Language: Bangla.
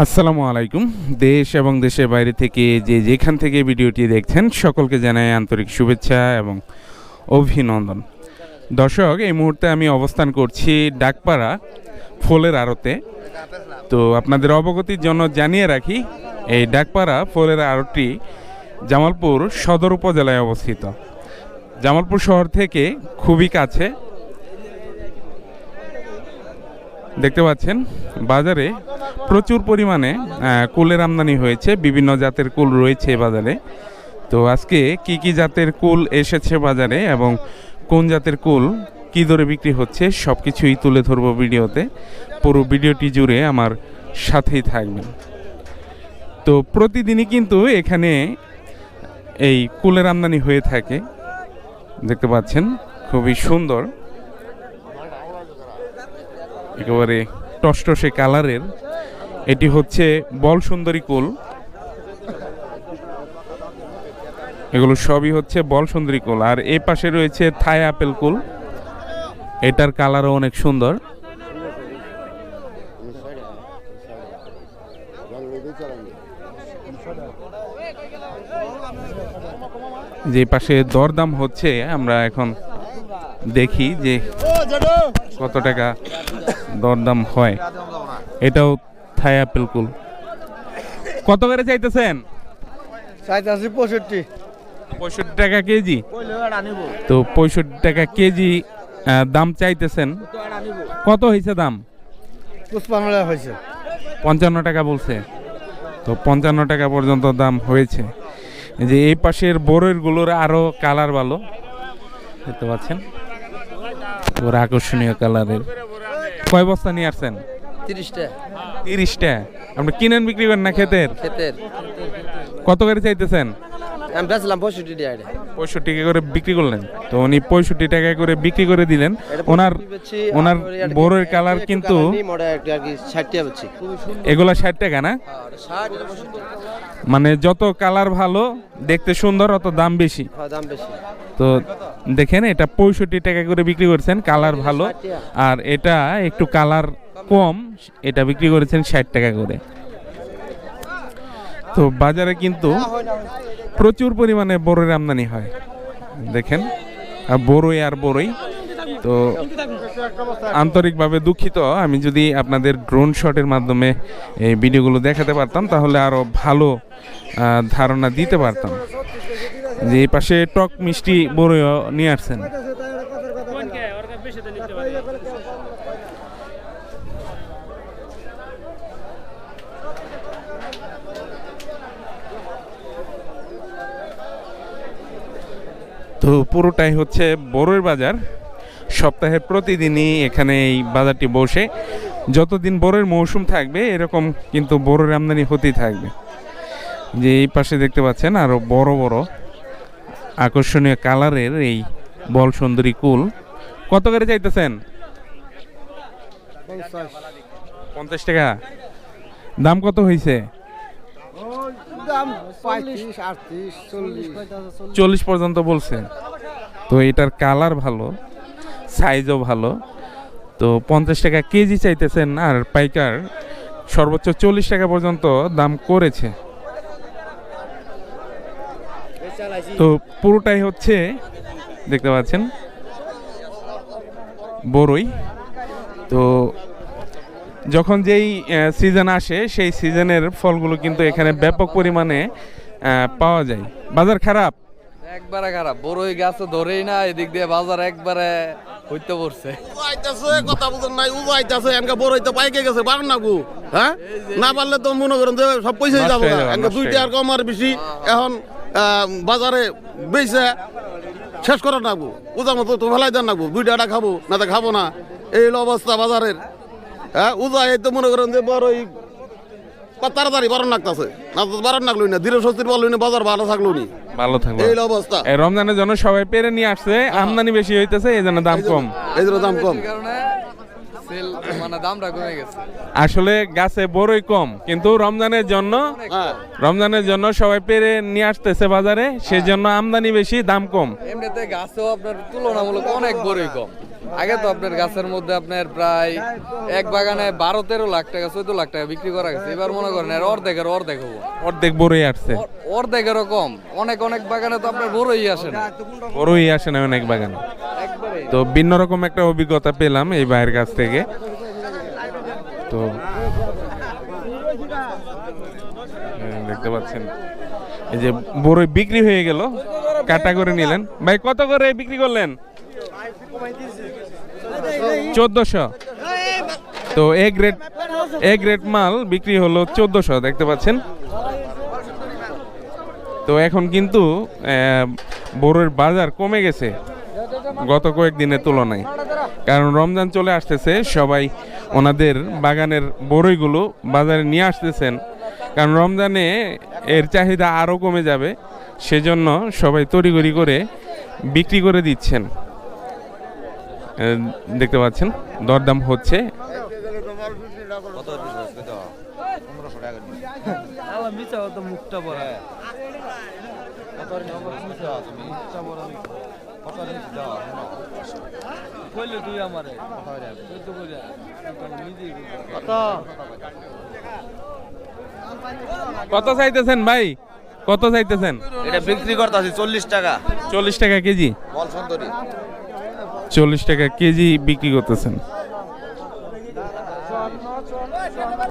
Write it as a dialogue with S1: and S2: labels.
S1: আসসালামু আলাইকুম। দেশ এবং দেশের বাইরে থেকে যে যেখান থেকে ভিডিওটি দেখছেন, সকলকে জানাই আন্তরিক শুভেচ্ছা এবং অভিনন্দন। দর্শক, এই মুহূর্তে আমি অবস্থান করছি ডাকপাড়া ফলের আড়তে। তো আপনাদের অবগতির জন্য জানিয়ে রাখি, এই ডাকপাড়া ফলের আড়তটি জামালপুর সদর উপজেলায় অবস্থিত। জামালপুর শহর থেকে খুবই কাছে দেখতে পাচ্ছেন, বাজারে প্রচুর পরিমাণে কুলের আমদানি হয়েছে, বিভিন্ন জাতের কুল রয়েছে বাজারে। তো আজকে কি কি জাতের কুল এসেছে বাজারে এবং কোন জাতের কুল কি দরে বিক্রি হচ্ছে সব কিছুই তুলে ধরবো ভিডিওতে। পুরো ভিডিওটি জুড়ে আমার সাথেই থাকবেন। তো প্রতিদিনই কিন্তু এখানে এই কুলের আমদানি হয়ে থাকে। দেখতে পাচ্ছেন, খুবই সুন্দর। একেবারে টসটসে কালারের। এটি হচ্ছে বল সুন্দরী কোল। এগুলো সবই হচ্ছে বল সুন্দরী কোল। আর এই পাশে রয়েছে থাই আপেল কুল। এটার কালারও অনেক সুন্দর। যে পাশে দরদাম হচ্ছে, আমরা এখন দেখি যে কত টাকা দরদাম হয়। এটাও থাই আপেল কুল। কত করে চাইতেছেন?
S2: চাইতাছি পঁয়ষট্টি।
S1: পঁয়ষট্টি টাকা কেজি? তো পঁয়ষট্টি টাকা কেজি দাম চাইতেছেন। কত হয়েছে দাম?
S2: পুষ্পানলা হয়েছে
S1: পঞ্চান্ন টাকা বলছে। তো পঞ্চান্ন টাকা পর্যন্ত দাম হয়েছে। যে এই পাশের বড়েরগুলোর আরও কালার ভালো। দেখতে পাচ্ছেন? ওর আকর্ষণীয় কালারের। কয় বস্তা নিয়ে আসছেন?
S2: তিরিশটা।
S1: তিরিশটা। আপনি কিনেন বিক্রি করেন না ক্ষেতের
S2: ক্ষেতের
S1: কত করে চাইতেছেন?
S2: আমি বেচলাম পঁয়ষট্টি টাকা
S1: পঁয়ষট্টি টাকা করে বিক্রি করলেন। তো উনি পঁয়ষট্টি টাকা করে বিক্রি করে দিলেন। ওনার ওনার বড়ের কালার কিন্তু
S2: ষাট টাকা বেচছি।
S1: এগুলা ষাট টাকা না? মানে যত কালার ভালো দেখতে সুন্দর অত দাম বেশি।
S2: হ্যাঁ দাম বেশি।
S1: তো দেখেন এটা পঁয়ষট্টি টাকা করে বিক্রি করছেন কালার ভালো। আর এটা একটু কালার কম এটা বিক্রি করেছেন ষাট টাকা করে। তো বাজারে কিন্তু প্রচুর পরিমাণে বড়ের আমদানি হয়। দেখেন বড়ই আর বড়ই। তো আন্তরিকভাবে দুঃখিত। আমি যদি আপনাদের ড্রোন শটের মাধ্যমে এই ভিডিওগুলো দেখাতে পারতাম, তাহলে আরও ভালো ধারণা দিতে পারতাম। যে পাশে টক মিষ্টি বড়ইও নিয়ে আসছেন। তো পুরোটাই হচ্ছে বড়ের বাজার। সপ্তাহে প্রতিদিনই এখানে এই বাজারটি বসে। যতদিন বড়ের মৌসুম থাকবে এরকম কিন্তু বড়ের আমদানি হতেই থাকবে। যে এই পাশে দেখতে পাচ্ছেন আরও বড় বড় আকর্ষণীয় কালারের এই বল সুন্দরী কুল। কত করে চাইতেছেন? পঞ্চাশ। টাকা। দাম কত হয়েছে
S2: দাম পঁয়ত্রিশ আটত্রিশ চল্লিশ।
S1: চল্লিশ পর্যন্ত বলছে। তো এটার কালার ভালো সাইজও ভালো। তো পঞ্চাশ টাকা কেজি চাইতেছেন আর পাইকার সর্বোচ্চ চল্লিশ টাকা পর্যন্ত দাম করেছে। তো পুরোটাই হচ্ছে দেখতে পাচ্ছেন বড়ই তো যখন যেই সিজন আসে সেই সিজনের ফলগুলো কিন্তু এখানে ব্যাপক পরিমাণে পাওয়া যায়। বাজার খারাপ?
S3: একবারে খারাপ। বড়ই গাছ ধরেই না এদিক দিয়ে বাজার একবারে হইতে পড়ছে।
S4: আইতাছে কথা বুঝেন নাই উজো আইতাছে এনকা বড় হইতে পাইকে গেছে পারেন না গু হ্যাঁ? না পারলে তো মনে করেন যে সব পয়সাই যাব
S1: হয়ে যাবে,
S4: এনকা দুইটা আর কম আর বেশি এখন বাজারে বেচে শেষ করা নাগবো উজার মতো তো ফেলাই দেন নাগবো দুইটা খাব না তো খাব না। এই অবস্থা বাজারের। হ্যাঁ উজা এই তো মনে করেন যে বড় ওই তাড়াতাড়ি বারণ লাগতাছে না তো বারণ লাগল না ধীরে স্বস্তির বলল না বাজার ভালো থাকল নি।
S1: ভালো থাকল।
S4: এই অবস্থা।
S1: এই রমজানের জন্য সবাই পেরে নিয়ে আসছে আমদানি বেশি হইতেছে এই জন্য দাম কম।
S4: এই জন্য দাম কম।
S3: এই কারণে সেল মানে
S1: আসলে গাছে বড়ই কম কিন্তু রমজানের জন্য
S4: হ্যাঁ।
S1: রমজানের জন্য সবাই পেরে নিয়ে আসতেছে বাজারে সেজন্য আমদানি বেশি দাম কম।
S3: এমনিতে গাছও আপনার তুলনামূলক অনেক বড়ই কম। আগে তো আপনার গাছের মধ্যে আপনার প্রায় এক বাগানে বারো তেরো লাখ টাকা চোদ্দ লাখ টাকা বিক্রি করা গেছে। এবার মনে করেন এর অর্ধেকের অর্ধেক হব।
S1: অর্ধেক বড়ই আসছে।
S3: অর- অর্ধেকেরও কম। অনেক অনেক বাগানে তো আপনার বড়ই আসে না।
S1: বড়ই আসে না অনেক বাগানে। তো ভিন্ন রকম একটা অভিজ্ঞতা পেলাম এই ভাইয়ের কাছ থেকে। তো দেখতে পাচ্ছেন। এই যে বড়ই বিক্রি হয়ে গেল কাটা করে নিলেন। ভাই কত করে বিক্রি করলেন? চোদ্দশো। তো এ গ্রেড এ গ্রেড মাল বিক্রি হলো চোদ্দশো, দেখতে পাচ্ছেন। তো এখন কিন্তু বড়ের বাজার কমে গেছে গত কয়েকদিনের তুলনায়। কারণ রমজান চলে আসতেছে, সবাই ওনাদের বাগানের বড়ইগুলো বাজারে নিয়ে আসতেছেন। কারণ রমজানে এর চাহিদা আরও কমে যাবে, সেজন্য সবাই তড়িঘড়ি করে বিক্রি করে দিচ্ছেন। দেখতে পাচ্ছেন দরদাম হচ্ছে। কত চাইতেছেন ভাই? কত চাইতেছেন?
S5: এটা বিক্রি করতেছি চল্লিশ টাকা।
S1: চল্লিশ টাকা কেজি।
S5: বল সুন্দরী।
S1: চল্লিশ টাকা কেজি বিক্রি করতেছেন।